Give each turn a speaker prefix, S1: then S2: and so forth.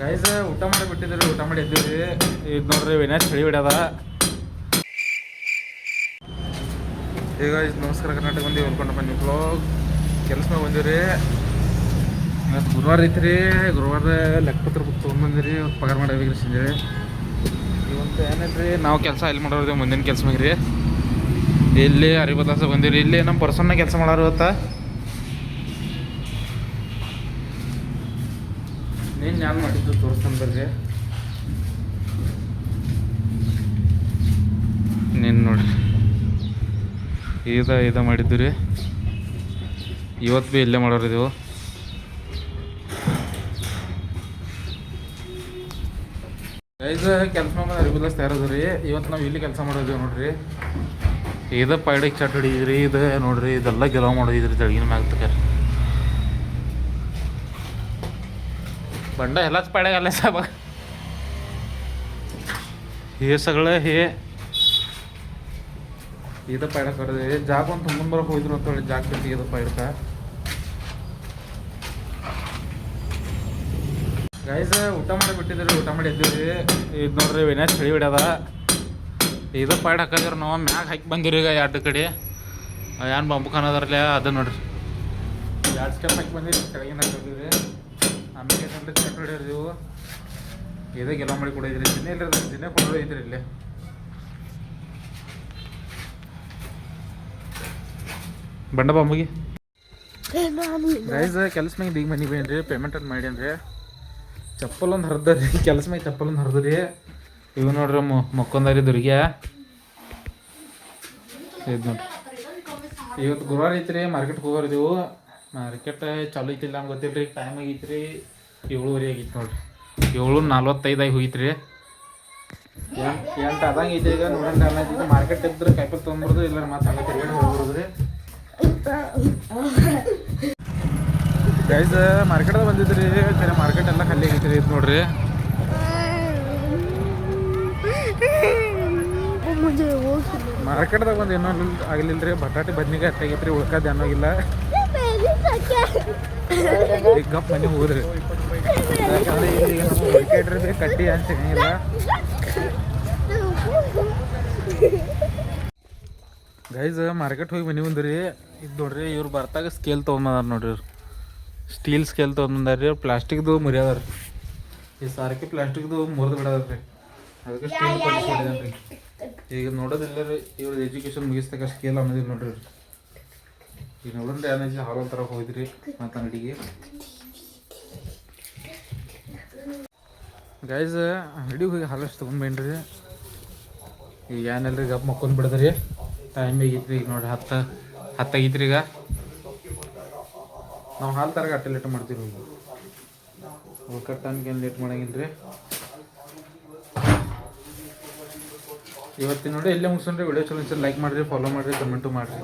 S1: Guys ಊಟ ಮಾಡಿ ಬಿಟ್ಟಿದ್ರಿ ಊಟ ಮಾಡಿ ಇದ್ದೀವಿ ಇದು ನೋಡ್ರಿ ವಿನಾಶ್ ಚಳಿ ಬಿಡದ ಈಗ ನಮಸ್ಕಾರ, ಕರ್ನಾಟಕ ಬಂದಿ. ಹೊಲ್ಕೊಂಡು ಬನ್ನಿ ಬ್ಲಾಗ್ ಕೆಲಸ ಬಂದಿವ್ರಿ. ಇವತ್ತು ಗುರುವಾರ ಐತ್ರಿ. ಗುರುವಾರ ಲೆಕ್ಕಪತ್ರ ಬುಕ್ ತೊಗೊಂಡ್ಬಂದಿರಿ ಇವತ್ತು ಪಗಾರ ಮಾಡಬೇಕ್ರಿ ಸಂಜೆ. ಇವತ್ತು ಏನೈತ್ರಿ? ನಾವು ಕೆಲಸ ಎಲ್ಲಿ ಮಾಡೋರಿ ಮುಂದಿನ ಕೆಲಸ ಮಾಡಿರಿ ಇಲ್ಲಿ ಅರಿಬತ್ತಾಸ ಬಂದಿರಿ ಇಲ್ಲಿ ನಮ್ಮ ಪರ್ಸನ್ನ ಕೆಲಸ ಮಾಡೋರು ಇವತ್ತ. ನೀನು ಯಾಕೆ ಮಾಡಿದ್ದು ತೋರಿಸ್ತಾನೆ ಬರ್ರಿ ನೀನು ನೋಡ್ರಿ ಇದ ಇದ ಮಾಡಿದ್ದು ರೀ ಇವತ್ತು ಭೀ ಇಲ್ಲೇ ಮಾಡೋರು ಇದು ಗೈಸ್ ಕೆಲಸ ಮಾಡಿ ರೆಗ್ಯುಲರ್ಸ್ ತಯಾರದು ರೀ. ಇವತ್ತು ನಾವು ಇಲ್ಲಿ ಕೆಲಸ ಮಾಡೋದು ನೋಡ್ರಿ. ಇದ ಪೈಡಿಗೆ ಚಟ್ ಹಿಡಿದ್ರಿ ಇದು ನೋಡ್ರಿ ಇದೆಲ್ಲ ಗೆಲವು ಮಾಡಿದ್ರಿ ತೆಳಗಿನ ಮ್ಯಾಗ ತಕ बंड ह्यालाच पाड्या घालायचा ಹೇ हे ಹೇ. ಇದು इथं पायडा करत आहे जाग पण तुमून बरं होईल नव्हतं जाग करते इथं ಗೈಸ್ ಊಟ ಮಾಡಿ ಬಿಟ್ಟಿದ್ರಿ ಊಟ ಮಾಡಿ ಇದ್ದೀವಿ ಇದು ನೋಡ್ರಿ ವಿನಾಶ್ ಚಳಿ ಬಿಡ್ಯದ ಇದು ಪಾಯಡ್ ಹಾಕಿದ್ರಿ ನಾವು ಮ್ಯಾಗ ಹಾಕಿ ಬಂದಿರಿ ಈಗ ಎರಡು ಕಡೆ. ಏನು ಬಂಬು ಕಾಣೋದ್ರಲ್ಲ ಅದು ನೋಡ್ರಿ. ಎರಡು ಸ್ಟೆಪ್ ಹಾಕಿ ಬಂದಿರಿ ಕೆಳಗಿನ ಹಾಕಿದ್ರಿ ಆಮೇಲೆ ಏನಂದ್ರೆ ಚೆಕ್ ಹಿಡಿದಿವು ಇದೇ ಗೆಲ್ಲ ಮಾಡಿ ಕೊಡಿದ್ರಿ ದಿನ ಇಲ್ಲ. ದಿನ ಕೊಡೋದು ಐತ್ರಿ ಇಲ್ಲಿ ಬಂಡಪ್ಪ ಅಮ್ಮಗೆ ಗೈಸ್ ಕೆಲಸ ಮ್ಯಾಗ ಈಗ ಮನೆಗೆ ಬೇನ್ರಿ ಪೇಮೆಂಟ್ ಅಂತ ಮಾಡೇನ್ರಿ ಚಪ್ಪಲ್ ಒಂದು ಹರಿದ್ರಿ ಕೆಲಸ ಮ್ಯಾಗ ಚಪ್ಪಲ್ ಒಂದು ಹರಿದ್ರಿ. ಇವು ನೋಡ್ರಿ ಮಕ್ಕೊಂದಾರಿ ದುರ್ಗ್ಯ. ಇದು ನೋಡ್ರಿ. ಇವತ್ತು ಗುರುವಾರ ಐತ್ರಿ ಮಾರ್ಕೆಟ್ಗೆ ಹೋಗೋರಿದೆವು. ಮಾರ್ಕೆಟ್ ಚಲೋ ಐತಿಲ್ಲ ನಮ್ಗೆ ಗೊತ್ತಿಲ್ಲ ರೀ ಟೈಮ್ ಆಗೈತೆ ರೀ ಏಳುವರೆ ಆಗೈತೆ ನೋಡಿರಿ. ಏಳು ನಲ್ವತ್ತೈದಾಗಿ ಹೋಗಿತ್ತು ರೀ ಎಂಟು ಎಂಟು ಅದಂಗೆ ಐತೆ ಈಗ ನೋಡೋಣ ಟೈಮ್ ಮಾರ್ಕೆಟ್ ಇದ್ರೆ ಕಾಯಿಪಲ್ ತೊಗೊಂಬರ್ದು ಇಲ್ಲ ಮತ್ತೆ ಹಂಗೆ ತಿರ್ಗಡೆ ರೀ. ಗೈಸ್ ಮಾರ್ಕೆಟ್ದಾಗ ರೀ ಖರೆ ಮಾರ್ಕೆಟ್ ಎಲ್ಲ ಖಾಲಿ ಆಗೈತೆ ರೀ ಇದು ನೋಡ್ರಿ. ಮಾರ್ಕೆಟ್ದಾಗ ಒಂದು ಏನೋ ಆಗಲಿಲ್ಲ ರೀ. ಬಟಾಟೆ ಬದ್ನಿಗೆ ಹತ್ತಾಗೈತೆ ರೀ. ಉಳ್ಕಾದ ಏನಾಗಿಲ್ಲ ಈಗ ಗಪ್ ಮನೆ ಹೋದ್ರಿ ಯಾಕಂದ್ರೆ ಇಲ್ಲಿ ಹುಡುಕಾಡ್ರಿ ಬೇ ಕಡ್ಡಿ ಅಂತ ಸಿಗಂಗಿಲ್ಲ ಗೈಸ್ ಮಾರ್ಕೆಟ್ ಹೋಗಿ ಮನೆ ಬಂದ್ರಿ. ಇದು ನೋಡ್ರಿ ಇವ್ರು ಬರ್ತಾಗ ಸ್ಕೇಲ್ ತೊಗೊಂಬಂದಾರ ನೋಡ್ರಿ ಇವ್ರು. ಸ್ಟೀಲ್ ಸ್ಕೇಲ್ ತೊಗೊಂಬಂದಾರ್ರಿ ಪ್ಲಾಸ್ಟಿಕ್ದು ಮುರಿಯದಾರ ಈ ಸಾರಕ್ಕೆ ಪ್ಲಾಸ್ಟಿಕ್ದು ಮುರಿದು ಬಿಡೋದ್ರ ಅದಕ್ಕೆ ಸ್ಟೀಲ್ ಕೊಡಿಸಿದ್ದಾನೆ ರೀ ಈಗ ನೋಡೋದಿಲ್ಲ ರೀ ಇವ್ರದ್ದು ಎಜುಕೇಶನ್ ಮುಗಿಸ್ತಕ್ಕ ಸ್ಕೇಲ್ ಅನ್ನೋದಿಲ್ಲ ನೋಡ್ರಿ. ಈಗ ನೋಡೋಣ ಡ್ಯಾಮೇಜ್ ಹಾಲು ಥರ ಹೋಗಿದ್ರಿ ಮತ್ತು ಅಂಗಡಿಗೆ ಗೈಸ್ ಅಂಗಡಿಗೆ ಹೋಗಿ ಹಾಲಷ್ಟು ತೊಗೊಂಡ್ಬೇನ್ರಿ ಈಗ ಏನಿಲ್ಲ ಗಪ್ ಮಕ್ಕೊಂಡ್ ಬಿಡದ್ರಿ. ಟೈಮ್ ಆಗೈತ್ರಿ ಈಗ ನೋಡಿ ಹತ್ತು ಹತ್ತಾಗೈತ್ರಿ ಈಗ. ನಾವು ಹಾಲು ತರಗ ಅಟ್ಟೆ ಲೇಟ್ ಮಾಡ್ತೀವಿ ಈಗ ಏನು ಲೇಟ್ ಮಾಡಂಗಿಲ್ಲ ರೀ ಇವತ್ತಿನ ನೋಡಿ ಇಲ್ಲೇ ಮುಗಿಸ್ಕೊಂಡ್ರಿ. ವಿಡಿಯೋ ಚಲೋ ಲೈಕ್ ಮಾಡಿರಿ ಫಾಲೋ ಮಾಡಿರಿ ಕಮೆಂಟು ಮಾಡಿರಿ.